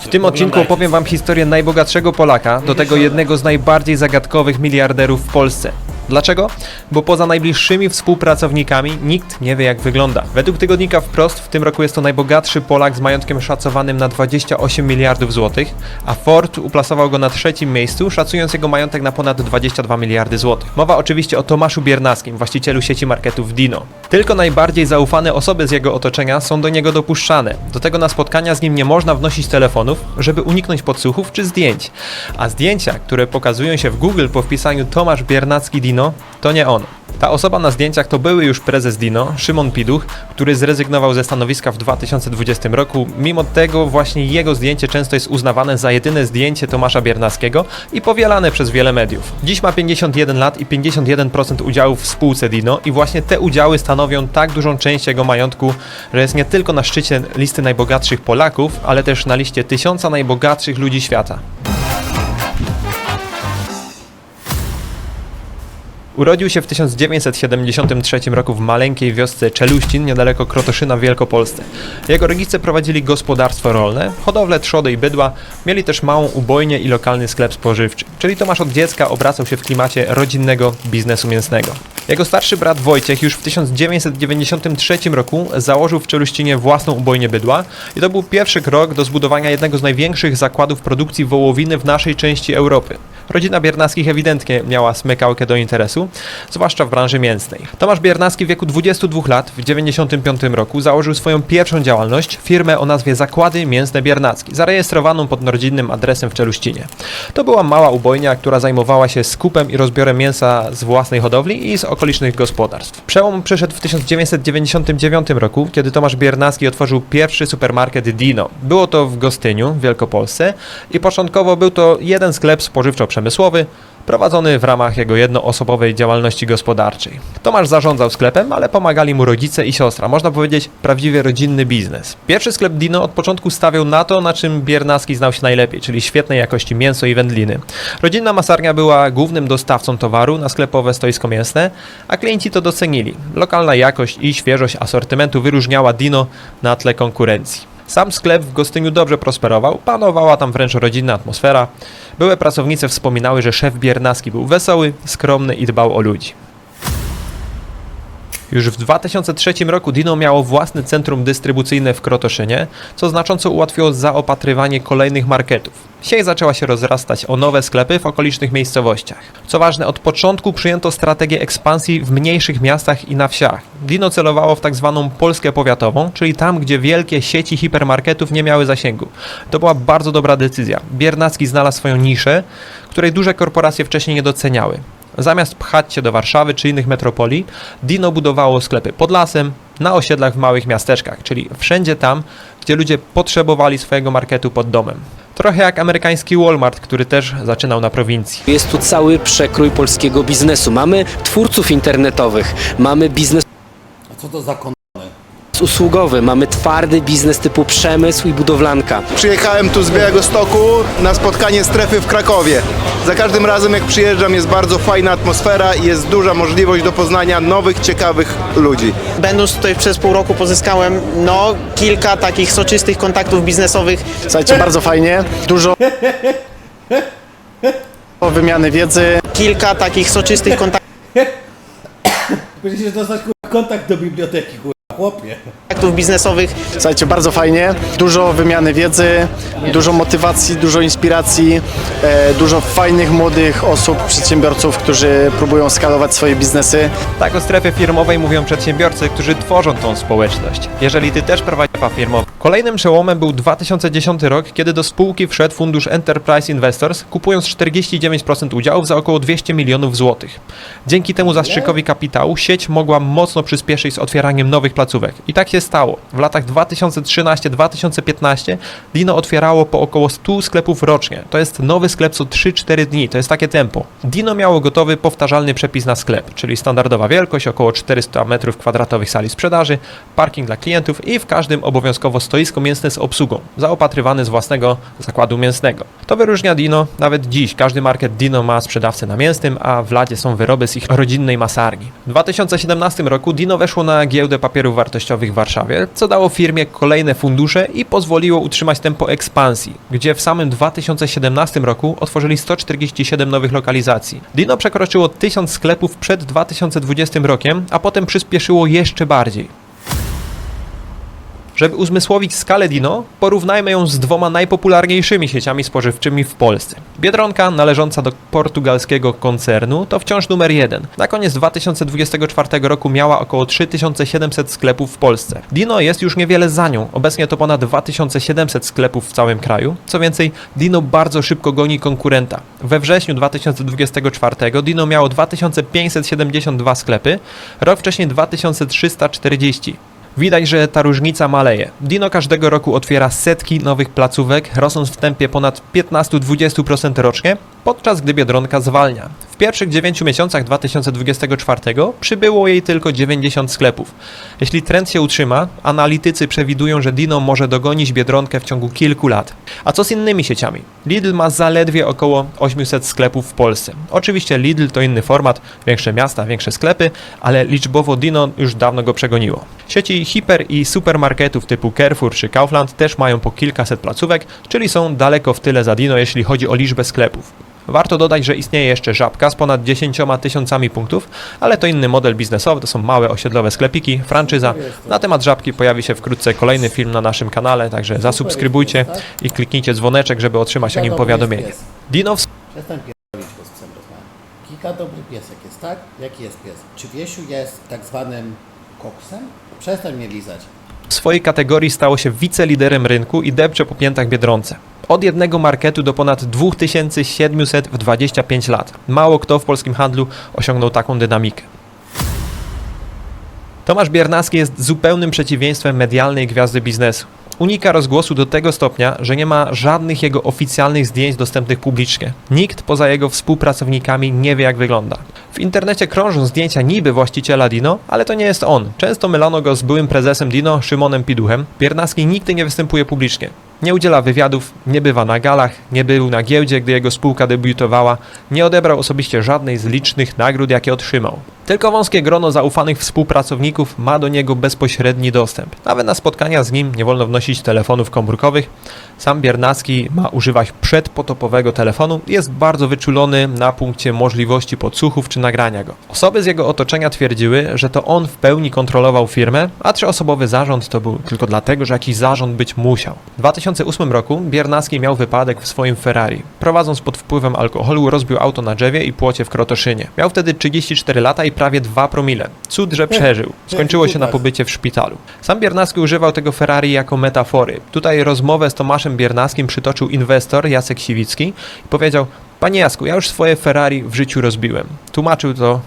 W tym odcinku opowiem wam historię najbogatszego Polaka, do tego jednego z najbardziej zagadkowych miliarderów w Polsce. Dlaczego? Bo poza najbliższymi współpracownikami nikt nie wie jak wygląda. Według tygodnika Wprost w tym roku jest to najbogatszy Polak z majątkiem szacowanym na 28 miliardów złotych, a Ford uplasował go na trzecim miejscu, szacując jego majątek na ponad 22 miliardy złotych. Mowa oczywiście o Tomaszu Biernackim, właścicielu sieci marketów Dino. Tylko najbardziej zaufane osoby z jego otoczenia są do niego dopuszczane. Do tego na spotkania z nim nie można wnosić telefonów, żeby uniknąć podsłuchów czy zdjęć. A zdjęcia, które pokazują się w Google po wpisaniu Tomasz Biernacki Dino, to nie on. Ta osoba na zdjęciach to były już prezes Dino, Szymon Piduch, który zrezygnował ze stanowiska w 2020 roku. Mimo tego właśnie jego zdjęcie często jest uznawane za jedyne zdjęcie Tomasza Biernackiego i powielane przez wiele mediów. Dziś ma 51 lat i 51% udziałów w spółce Dino i właśnie te udziały stanowią tak dużą część jego majątku, że jest nie tylko na szczycie listy najbogatszych Polaków, ale też na liście tysiąca najbogatszych ludzi świata. Urodził się w 1973 roku w maleńkiej wiosce Czeluścin, niedaleko Krotoszyna w Wielkopolsce. Jego rodzice prowadzili gospodarstwo rolne, hodowlę trzody i bydła, mieli też małą ubojnię i lokalny sklep spożywczy. Czyli Tomasz od dziecka obracał się w klimacie rodzinnego biznesu mięsnego. Jego starszy brat Wojciech już w 1993 roku założył w Czeluścinie własną ubojnię bydła i to był pierwszy krok do zbudowania jednego z największych zakładów produkcji wołowiny w naszej części Europy. Rodzina Biernackich ewidentnie miała smykałkę do interesu, zwłaszcza w branży mięsnej. Tomasz Biernacki w wieku 22 lat w 1995 roku założył swoją pierwszą działalność, firmę o nazwie Zakłady Mięsne Biernacki, zarejestrowaną pod rodzinnym adresem w Czeluścinie. To była mała ubojnia, która zajmowała się skupem i rozbiorem mięsa z własnej hodowli i z okolicznych gospodarstw. Przełom przyszedł w 1999 roku, kiedy Tomasz Biernacki otworzył pierwszy supermarket Dino. Było to w Gostyniu, w Wielkopolsce i początkowo był to jeden sklep spożywczo-przemysłowy, prowadzony w ramach jego jednoosobowej działalności gospodarczej. Tomasz zarządzał sklepem, ale pomagali mu rodzice i siostra. Można powiedzieć prawdziwie rodzinny biznes. Pierwszy sklep Dino od początku stawiał na to, na czym Biernacki znał się najlepiej, czyli świetnej jakości mięso i wędliny. Rodzinna masarnia była głównym dostawcą towaru na sklepowe stoisko mięsne, a klienci to docenili. Lokalna jakość i świeżość asortymentu wyróżniała Dino na tle konkurencji. Sam sklep w Gostyniu dobrze prosperował, panowała tam wręcz rodzinna atmosfera. Były pracownice wspominały, że szef Biernacki był wesoły, skromny i dbał o ludzi. Już w 2003 roku Dino miało własne centrum dystrybucyjne w Krotoszynie, co znacząco ułatwiło zaopatrywanie kolejnych marketów. Sieć zaczęła się rozrastać o nowe sklepy w okolicznych miejscowościach. Co ważne, od początku przyjęto strategię ekspansji w mniejszych miastach i na wsiach. Dino celowało w tak zwaną Polskę powiatową, czyli tam, gdzie wielkie sieci hipermarketów nie miały zasięgu. To była bardzo dobra decyzja. Biernacki znalazł swoją niszę, której duże korporacje wcześniej nie doceniały. Zamiast pchać się do Warszawy czy innych metropolii, Dino budowało sklepy pod lasem, na osiedlach w małych miasteczkach, czyli wszędzie tam, gdzie ludzie potrzebowali swojego marketu pod domem. Trochę jak amerykański Walmart, który też zaczynał na prowincji. Jest tu cały przekrój polskiego biznesu. Mamy twórców internetowych, mamy biznes A co to za kon... usługowy, mamy twardy biznes typu przemysł i budowlanka. Przyjechałem tu z Białego Stoku na spotkanie strefy w Krakowie. Za każdym razem jak przyjeżdżam jest bardzo fajna atmosfera i jest duża możliwość do poznania nowych, ciekawych ludzi. Będąc tutaj przez pół roku pozyskałem no, kilka takich soczystych kontaktów biznesowych. Słuchajcie, bardzo fajnie. Dużo wymiany wiedzy. Kilka takich soczystych kontaktów Musisz dostać kontakt do biblioteki, chłopie. biznesowych. Słuchajcie, bardzo fajnie. Dużo wymiany wiedzy, dużo motywacji, dużo inspiracji, e, dużo fajnych, młodych osób, przedsiębiorców, którzy próbują skalować swoje biznesy. Tak o strefie firmowej mówią przedsiębiorcy, którzy tworzą tą społeczność. Jeżeli ty też prowadzisz firmową. Kolejnym przełomem był 2010 rok, kiedy do spółki wszedł fundusz Enterprise Investors, kupując 49% udziałów za około 200 milionów złotych. Dzięki temu zastrzykowi kapitału sieć mogła mocno przyspieszyć z otwieraniem nowych placówek. I tak się stało. W latach 2013-2015 Dino otwierało po około 100 sklepów rocznie. To jest nowy sklep co 3-4 dni, to jest takie tempo. Dino miało gotowy powtarzalny przepis na sklep, czyli standardowa wielkość, około 400 m2 sali sprzedaży, parking dla klientów i w każdym obowiązkowo stoisko mięsne z obsługą, zaopatrywany z własnego zakładu mięsnego. To wyróżnia Dino nawet dziś. Każdy market Dino ma sprzedawcę na mięsnym, a w ladzie są wyroby z ich rodzinnej masarni. W 2017 roku Dino weszło na giełdę papierów wartościowych w Warszawie, co dało firmie kolejne fundusze i pozwoliło utrzymać tempo ekspansji, gdzie w samym 2017 roku otworzyli 147 nowych lokalizacji. Dino przekroczyło 1000 sklepów przed 2020 rokiem, a potem przyspieszyło jeszcze bardziej. Żeby uzmysłowić skalę Dino, porównajmy ją z dwoma najpopularniejszymi sieciami spożywczymi w Polsce. Biedronka, należąca do portugalskiego koncernu, to wciąż numer jeden. Na koniec 2024 roku miała około 3700 sklepów w Polsce. Dino jest już niewiele za nią, obecnie to ponad 2700 sklepów w całym kraju. Co więcej, Dino bardzo szybko goni konkurenta. We wrześniu 2024 Dino miało 2572 sklepy, rok wcześniej 2340. Widać, że ta różnica maleje. Dino każdego roku otwiera setki nowych placówek, rosnąc w tempie ponad 15-20% rocznie, podczas gdy Biedronka zwalnia. W pierwszych 9 miesiącach 2024 przybyło jej tylko 90 sklepów. Jeśli trend się utrzyma, analitycy przewidują, że Dino może dogonić Biedronkę w ciągu kilku lat. A co z innymi sieciami? Lidl ma zaledwie około 800 sklepów w Polsce. Oczywiście Lidl to inny format, większe miasta, większe sklepy, ale liczbowo Dino już dawno go przegoniło. Sieci hiper i supermarketów typu Carrefour czy Kaufland też mają po kilkaset placówek, czyli są daleko w tyle za Dino, jeśli chodzi o liczbę sklepów. Warto dodać, że istnieje jeszcze Żabka z ponad 10 tysiącami punktów, ale to inny model biznesowy, to są małe osiedlowe sklepiki, franczyza. Na temat Żabki pojawi się wkrótce kolejny film na naszym kanale, także zasubskrybujcie i kliknijcie dzwoneczek, żeby otrzymać o nim powiadomienie. Dino w Przestań pierdolić, bo z psem rozmawiam. Kika dobry piesek jest, tak? Jaki jest pies? Czy Wiesiu jest tak zwanym koksem? Przestań mnie lizać. W swojej kategorii stało się wiceliderem rynku i depcze po piętach Biedronce. Od jednego marketu do ponad 2700 w 25 lat. Mało kto w polskim handlu osiągnął taką dynamikę. Tomasz Biernacki jest zupełnym przeciwieństwem medialnej gwiazdy biznesu. Unika rozgłosu do tego stopnia, że nie ma żadnych jego oficjalnych zdjęć dostępnych publicznie. Nikt poza jego współpracownikami nie wie jak wygląda. W internecie krążą zdjęcia niby właściciela Dino, ale to nie jest on. Często mylano go z byłym prezesem Dino, Szymonem Piduchem. Biernacki nigdy nie występuje publicznie. Nie udziela wywiadów, nie bywa na galach, nie był na giełdzie, gdy jego spółka debiutowała, nie odebrał osobiście żadnej z licznych nagród, jakie otrzymał. Tylko wąskie grono zaufanych współpracowników ma do niego bezpośredni dostęp. Nawet na spotkania z nim nie wolno wnosić telefonów komórkowych. Sam Biernacki ma używać przedpotopowego telefonu jest bardzo wyczulony na punkcie możliwości podsłuchów czy nagrania go. Osoby z jego otoczenia twierdziły, że to on w pełni kontrolował firmę, a trzyosobowy zarząd to był tylko dlatego, że jakiś zarząd być musiał. W 2008 roku Biernacki miał wypadek w swoim Ferrari. Prowadząc pod wpływem alkoholu rozbił auto na drzewie i płocie w Krotoszynie. Miał wtedy 34 lata i prawie 2 promile. Cud, że przeżył. Skończyło się na pobycie w szpitalu. Sam Biernacki używał tego Ferrari jako metafory. Tutaj rozmowę z Tomaszem Biernackim przytoczył inwestor Jacek Siwicki i powiedział Panie Jasku, ja już swoje Ferrari w życiu rozbiłem. Tłumaczył to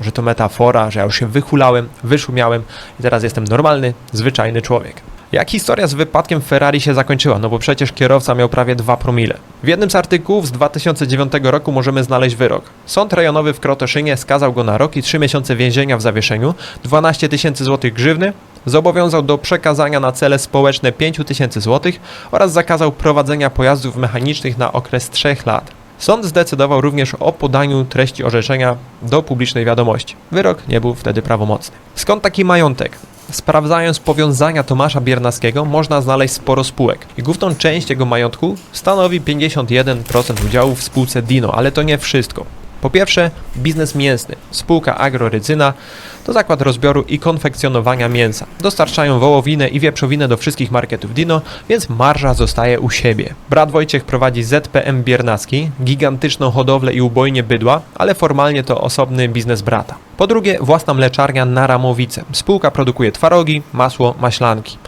że to metafora, że ja już się wychulałem, wyszumiałem i teraz jestem normalny, zwyczajny człowiek. Jak historia z wypadkiem Ferrari się zakończyła? No bo przecież kierowca miał prawie 2 promile. W jednym z artykułów z 2009 roku możemy znaleźć wyrok. Sąd rejonowy w Krotoszynie skazał go na rok i 3 miesiące więzienia w zawieszeniu, 12 tysięcy złotych grzywny, zobowiązał do przekazania na cele społeczne 5 tysięcy złotych oraz zakazał prowadzenia pojazdów mechanicznych na okres 3 lat. Sąd zdecydował również o podaniu treści orzeczenia do publicznej wiadomości. Wyrok nie był wtedy prawomocny. Skąd taki majątek? Sprawdzając powiązania Tomasza Biernackiego, można znaleźć sporo spółek. I główną część jego majątku stanowi 51% udziałów w spółce Dino, ale to nie wszystko. Po pierwsze, biznes mięsny. Spółka Agroryzyna to zakład rozbioru i konfekcjonowania mięsa. Dostarczają wołowinę i wieprzowinę do wszystkich marketów Dino, więc marża zostaje u siebie. Brat Wojciech prowadzi ZPM Biernacki, gigantyczną hodowlę i ubojnię bydła, ale formalnie to osobny biznes brata. Po drugie, własna mleczarnia na Ramowice. Spółka produkuje twarogi, masło, maślanki.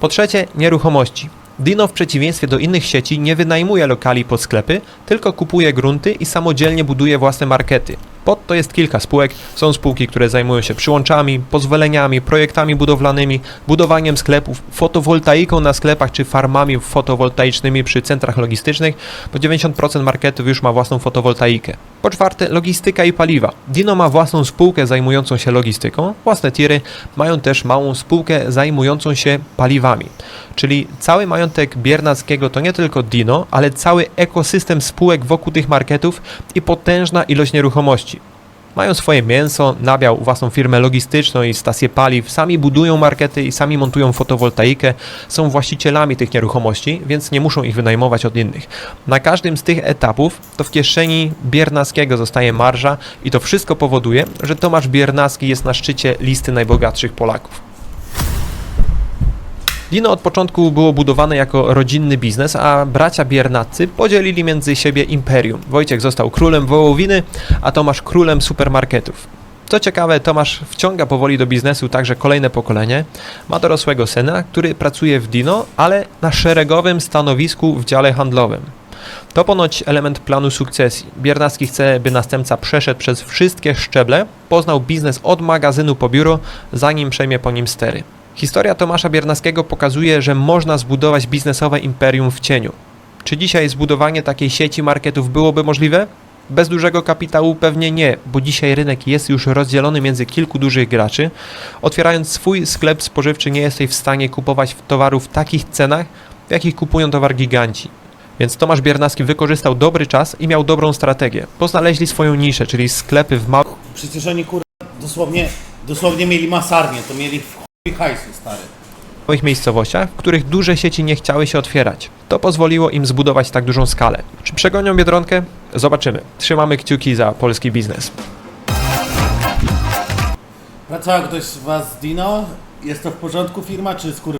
Po trzecie, nieruchomości. Dino w przeciwieństwie do innych sieci nie wynajmuje lokali pod sklepy, tylko kupuje grunty i samodzielnie buduje własne markety. Pod to jest kilka spółek. Są spółki, które zajmują się przyłączami, pozwoleniami, projektami budowlanymi, budowaniem sklepów, fotowoltaiką na sklepach czy farmami fotowoltaicznymi przy centrach logistycznych, bo 90% marketów już ma własną fotowoltaikę. Po czwarte, logistyka i paliwa. Dino ma własną spółkę zajmującą się logistyką, własne tiry, mają też małą spółkę zajmującą się paliwami. Czyli cały majątek Biernackiego to nie tylko Dino, ale cały ekosystem spółek wokół tych marketów i potężna ilość nieruchomości. Mają swoje mięso, nabiał, własną firmę logistyczną i stację paliw, sami budują markety i sami montują fotowoltaikę, są właścicielami tych nieruchomości, więc nie muszą ich wynajmować od innych. Na każdym z tych etapów to w kieszeni Biernackiego zostaje marża i to wszystko powoduje, że Tomasz Biernacki jest na szczycie listy najbogatszych Polaków. Dino od początku było budowane jako rodzinny biznes, a bracia Biernaccy podzielili między siebie imperium. Wojciech został królem wołowiny, a Tomasz królem supermarketów. Co ciekawe, Tomasz wciąga powoli do biznesu także kolejne pokolenie. Ma dorosłego syna, który pracuje w Dino, ale na szeregowym stanowisku w dziale handlowym. To ponoć element planu sukcesji. Biernacki chce, by następca przeszedł przez wszystkie szczeble, poznał biznes od magazynu po biuro, zanim przejmie po nim stery. Historia Tomasza Biernackiego pokazuje, że można zbudować biznesowe imperium w cieniu. Czy dzisiaj zbudowanie takiej sieci marketów byłoby możliwe? Bez dużego kapitału pewnie nie, bo dzisiaj rynek jest już rozdzielony między kilku dużych graczy. Otwierając swój sklep spożywczy nie jesteś w stanie kupować towaru w takich cenach, w jakich kupują towar giganci. Więc Tomasz Biernacki wykorzystał dobry czas i miał dobrą strategię, bo znaleźli swoją niszę, czyli sklepy w małych Przecież oni kur... dosłownie, dosłownie mieli masarnię, to mieli hajsu, stary. małych miejscowościach, w których duże sieci nie chciały się otwierać. To pozwoliło im zbudować tak dużą skalę. Czy przegonią Biedronkę? Zobaczymy. Trzymamy kciuki za polski biznes. Pracował ktoś z Was z Dino? Jest to w porządku firma, czy skur...